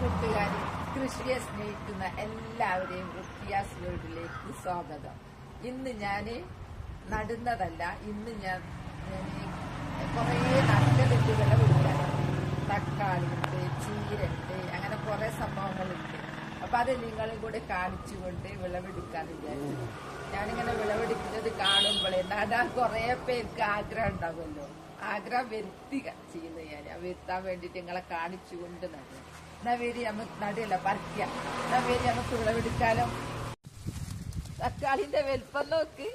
കൂട്ടുകാരി കൃഷിയെ സ്നേഹിക്കുന്ന എല്ലാവരെയും റുക്കിയാസ് വേൾഡിലേക്ക് സ്വാഗതം. ഇന്ന് ഞാൻ നടുന്നതല്ല ഇന്ന് ഞാൻ കുറേ നട്ടലുണ്ട് വിളവെടുക്കാനുണ്ട് തക്കാളി ഉണ്ട് ചീരണ്ട് അങ്ങനെ കുറെ സംഭവങ്ങളുണ്ട്. അപ്പൊ അത് നിങ്ങളും കൂടെ കാണിച്ചുകൊണ്ട് വിളവെടുക്കാൻ വിചാരിച്ചു. ഞാനിങ്ങനെ വിളവെടുക്കുന്നത് കാണുമ്പോഴേ നടാൻ കുറെ പേർക്ക് ആഗ്രഹം ഉണ്ടാവുമല്ലോ. ആഗ്രഹം വരുത്തി ചെയ്യുന്നത് ഞാൻ വരുത്താൻ വേണ്ടിട്ട് നിങ്ങളെ കാണിച്ചുകൊണ്ട് നടന്നു. എന്നാ വരി നമുക്ക് നടുവല്ല പറിക്കാം. എന്നാ വരി നമുക്ക് വിളവെടുക്കാലോ തക്കാളിന്റെ വലിപ്പം നോക്ക്.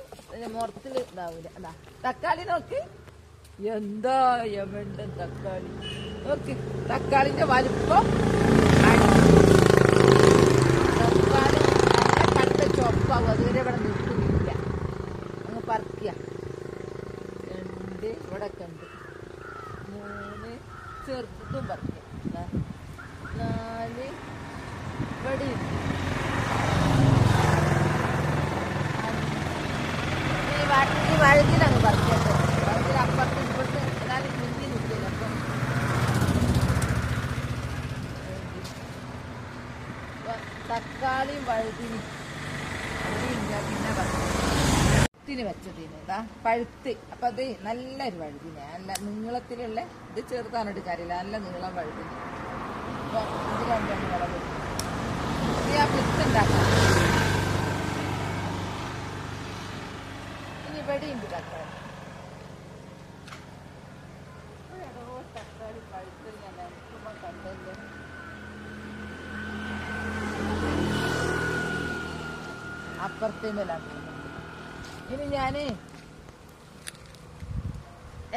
മുറത്തിൽ ഇതാവൂല. അതാ. തക്കാളി നോക്ക്. എന്താ യമണ്ട തക്കാളി? നോക്ക്. തക്കാളിന്റെ വലിപ്പം തക്കാളി കണ്ട ചൊപ്പാവും അതുവരെ ഇവിടെ നിൽക്കുന്നില്ല. അങ്ങ് പറിക്കുക രണ്ട് ഇവിടെ ഉണ്ട് മൂന്ന് ചെറുതും പറിക്കുക ദാ. നാല് ഇവിടെ ഉണ്ട് ഈ വ- ഈ വഴുതിനങ്ങ് പറിക്കട്ടെ വഴുതിന് അപ്പുറത്ത് ഇപ്പുറത്ത് എന്നാലും മുന്തി നിൽക്കില്ല അപ്പം വ- തക്കാളിയും വഴുതിനി അതില്ല പിന്നെ പത്തിന് വെച്ചതിന് ഇതാ പഴുത്ത്. അപ്പൊ അത് നല്ലൊരു വഴുതിന നല്ല നീളത്തിലുള്ള ഇത് ചെറുതാണ് എടുക്കാറില്ല നല്ല നീളം വഴുതിന് അപ്പുറത്തേ ഇത് രണ്ടും വിളവ് ഇത് ഞാൻ വിത്ത് ഉണ്ടാക്കാം ഇനി ഇവിടെയുണ്ട് തക്കാളി എടോ തക്കാളി പഴുത്ത് ഞാൻ നനയ്ക്കുമ്പോ കണ്ടല്ലോ അപ്പുറത്തെ മേലാണ് ഇനി ഞാൻ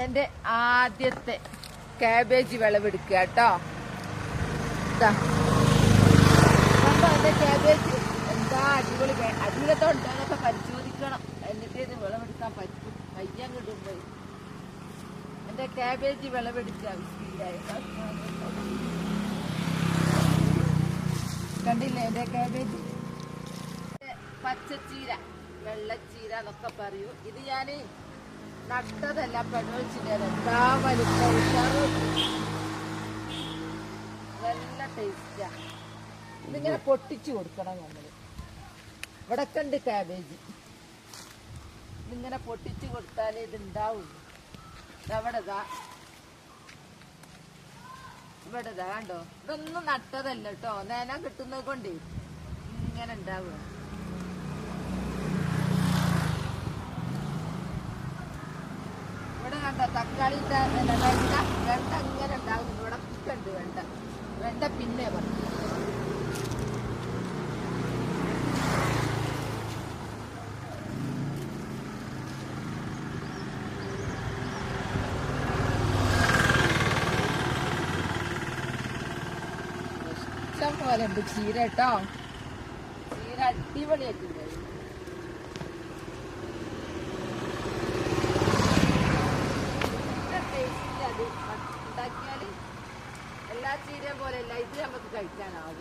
എന്റെ ആദ്യത്തെ കാബേജ് വിളവെടുക്കുക കേട്ടോ. എന്റെ കാബേജ് എന്താ അടിപൊളി അടിപൊളിയത്തെ ഉണ്ടോ പരിശോധിക്കണം. എന്നിട്ട് ഇത് വിളവെടുക്കാൻ പറ്റും. കയ്യം കിട്ടുമ്പോ എന്റെ കാബേജ് വിളവെടുക്കുക കണ്ടില്ലേ? എന്റെ കാബേജ് പച്ചച്ചീര. വെള്ളച്ചീര എന്നൊക്കെ പറയൂ. ഇത് ഞാൻ നട്ടതല്ല പെണ്ണൊഴിച്ചിട്ട് എന്താ നല്ല ടേസ്റ്റാ ഇതിങ്ങനെ പൊട്ടിച്ചു കൊടുക്കണം നമ്മൾ ഇവിടെ ഉണ്ട് കാബേജ് ഇതിങ്ങനെ പൊട്ടിച്ചു കൊടുത്താലേ ഇത് ഉണ്ടാവുള്ളൂ അവിടെ ദാ. ഇവിടെ കണ്ടോ? ഇതൊന്നും നട്ടതല്ല കേട്ടോ. നേന കിട്ടുന്നത് കൊണ്ട് ഇങ്ങനെ ഉണ്ടാവുക ഇവിടെ കണ്ടോ തക്കാളി വെണ്ട വെണ്ട ഇങ്ങനെ ഉണ്ടാവും ഇവിടെ വെണ്ട. വെണ്ട പിന്നെ പറഞ്ഞു ഇഷ്ടം പോലെ ചീര കേട്ടോ ചീര നല്ല taste ഇല്ല അത് ഉണ്ടാക്കിയാൽ എല്ലാ ചീരയും പോലെയല്ല ഇത് നമുക്ക് കഴിക്കാനാവും.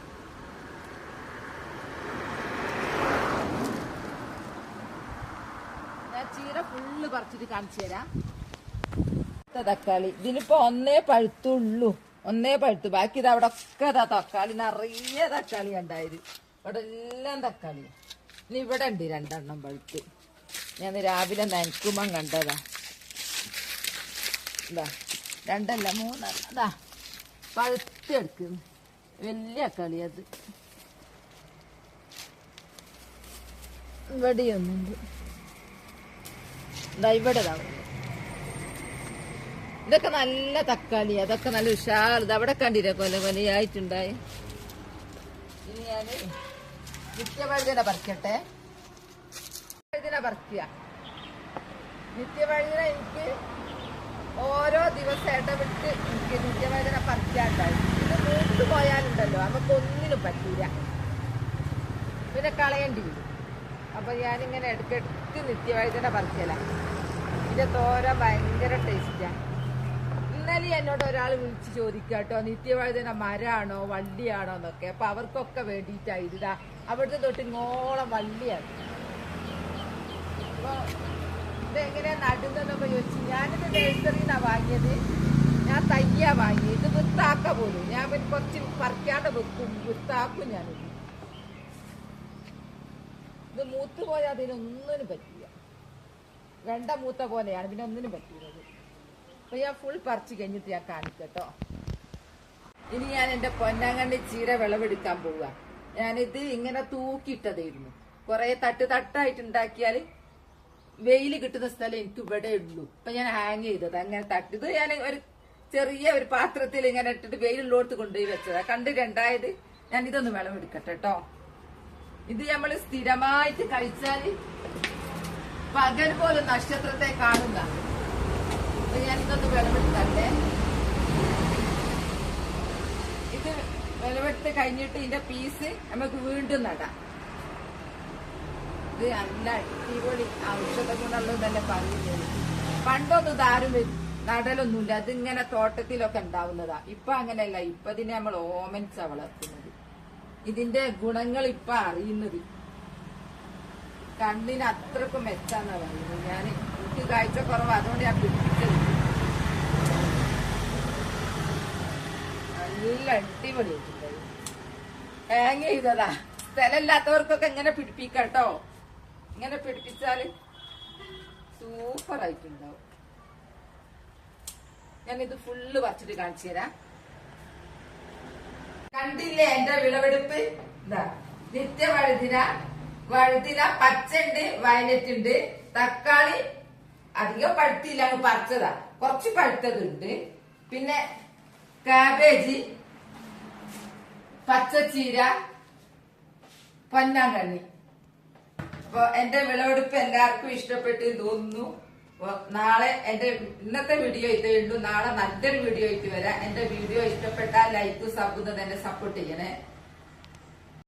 ഞാൻ ചീര ഫുള്ള് പറിച്ചിട്ട് കാണിച്ചു തരാം. തക്കാളി. ഇതിനിപ്പോ ഒന്നേ പഴുത്തുള്ളൂ. ഒന്നേ പഴുത്തു. ബാക്കി ഇത് അവിടെ ഒക്കെ തക്കാളി. നിറയെ തക്കാളി ഉണ്ടായത് ഇവിടെ എല്ലാം തക്കാളി. ഇനി ഇവിടെ ഉണ്ട് രണ്ടെണ്ണം പഴുത്ത്. ഞാൻ രാവിലെ നനക്കുമ്പം കണ്ടതാ. രണ്ടല്ല മൂന്നെണ്ണം. ഇതാ. പഴുത്തെടുക്കുന്നു വലിയ കളി അത് ഇവിടെയൊന്നുണ്ട് ഇവിടെ ഇതാ ഇതൊക്കെ നല്ല തക്കാളി അതൊക്കെ നല്ല ഇത് അവിടെ കണ്ടില്ല കൊല കൊലയായിട്ടുണ്ടായി? ഇനി ഞാൻ നിത്യവഴുതന പറിക്കട്ടെ. വഴുതന പറിക്കുക. നിത്യവഴുതന എനിക്ക് ദിവസം ഇടവിട്ട് എനിക്ക് നിത്യവഴുതന പറ്റാണ്ടായി ഇത് മൂത്ത് പോയാലുണ്ടല്ലോ നമുക്ക് ഒന്നിനും പറ്റൂല. പിന്നെ കളയേണ്ടി വരും. അപ്പൊ ഞാനിങ്ങനെ ഇടയ്ക്കിടയ്ക്ക് നിത്യവേദന പറിച്ചല ഇതിന്റെ തോര ഭയങ്കര ടേസ്റ്റാണ് ഇന്നലെ എന്നോട് ഒരാൾ വിളിച്ച് ചോദിക്കാട്ടോ നിത്യവഴുതന മരാണോ വള്ളിയാണോ എന്നൊക്കെ. അപ്പൊ അവർക്കൊക്കെ വേണ്ടിയിട്ടാണ് ഇതാ അവിടുത്തെ തൊട്ട് ഇങ്ങോളം വള്ളിയാണ് ഇതെങ്ങനെയാ നടുന്നതെന്നൊക്കെ ചോദിച്ചു ഞാനിത് നഴ്സറിന്നാ വാങ്ങിയത്. ഞാൻ തയ്യാ വാങ്ങി ഇത് വിത്താക്ക പോലും. ഞാൻ പിന്നെ കുറച്ച് പറിക്കാണ്ട് വെക്കും. വിത്താക്കും ഞാനിത്. ഇത് മൂത്ത് പോയാൽ അതിനൊന്നിനും പറ്റില്ല. വെണ്ട മൂത്ത പോലെയാണ്. പിന്നെ ഒന്നിനും പറ്റിയത് അപ്പൊ ഞാൻ ഫുൾ പറിച്ച് കഴിഞ്ഞിട്ട് ഞാൻ കാണിക്കട്ടോ. ഇനി ഞാൻ എന്റെ പൊന്നാങ്കണ്ണി ചീര വിളവെടുക്കാൻ പോവുക ഞാനിത് ഇങ്ങനെ തൂക്കിയിട്ടതായിരുന്നു കുറെ തട്ട് തട്ടായിട്ട് ഉണ്ടാക്കിയാൽ വെയിൽ കിട്ടുന്ന സ്ഥലം എനിക്ക് ഇവിടെ ഉള്ളൂ. അപ്പൊ ഞാൻ ഹാങ് ചെയ്തത്. അങ്ങനെ തട്ടിത് ഞാൻ ഒരു ചെറിയ ഒരു പാത്രത്തിൽ ഇങ്ങനെ ഇട്ടിട്ട് വെയിലുള്ളോടത്ത് കൊണ്ടുപോയി വെച്ചതാ. കണ്ട് രണ്ടായത് ഞാൻ ഇതൊന്ന് വെള്ളം എടുക്കട്ടെ കേട്ടോ ഇത് നമ്മൾ സ്ഥിരമായിട്ട് കഴിച്ചാൽ പകൽ പോലെ നക്ഷത്രത്തെ കാണുന്ന അപ്പൊ ഞാൻ ഇതൊന്ന് വിളവെടുത്തല്ലേ ഇത് വിളവെടുത്ത് കഴിഞ്ഞിട്ട് ഇതിന്റെ പീസ് നമുക്ക് വീണ്ടും നടാം. ഇത് നല്ല അടിപൊളി ഔഷധ ഗുണമുള്ളത് തന്നെ പറയുന്നത് പണ്ടൊന്നും ഇതാരും നടലൊന്നുമില്ല. അതിങ്ങനെ തോട്ടത്തിലൊക്കെ ഉണ്ടാവുന്നതാ. ഇപ്പൊ അങ്ങനെയല്ല. ഇപ്പൊ ഇതിനെ നമ്മൾ ഓമൻസ് വളർത്തുന്നത്. ഇതിന്റെ ഗുണങ്ങൾ ഇപ്പൊ അറിയുന്നത്. കണ്ണിന് അത്രക്കും മെച്ചാന്നാ പറയുന്നത്. ഞാൻ എനിക്ക് കാഴ്ച കുറവ് അതുകൊണ്ട് ഞാൻ പിടിച്ചത് നല്ല അടിപൊളിയായിട്ടുണ്ട്. ഹാങ് ചെയ്തതാ. സ്ഥലമില്ലാത്തവർക്കൊക്കെ എങ്ങനെ പിടിപ്പിക്കട്ടോ ഇങ്ങനെ പിടിപ്പിച്ചാൽ സൂപ്പർ ആയിട്ടുണ്ടാവും. ഞാനിത് ഫുള്ള് പറിച്ചിട്ട് കാണിച്ചു തരാം. കണ്ടില്ലേ എന്റെ വിളവെടുപ്പ്? ഇതാ നിത്യ വഴുതിന വഴുതിന പച്ചുണ്ട് വയലറ്റ് ഉണ്ട് തക്കാളി അധികം പഴുത്തില്ല അങ്ങ് പറിച്ചതാ. കുറച്ച് പഴുത്തതുണ്ട്. പിന്നെ കാബേജ് പച്ചച്ചീര പൊന്നാങ്കണ്ണി. അപ്പൊ എന്റെ വിളവെടുപ്പ് എല്ലാവർക്കും ഇഷ്ടപ്പെട്ടു തോന്നുന്നു. നാളെ എന്റെ ഇന്നത്തെ വീഡിയോ ഇതേ നാളെ നല്ലൊരു വീഡിയോ ആയിട്ട് വരാം. എന്റെ വീഡിയോ ഇഷ്ടപ്പെട്ടാൽ ലൈക്ക് സബ് തന്നെ സപ്പോർട്ട് ചെയ്യണേ.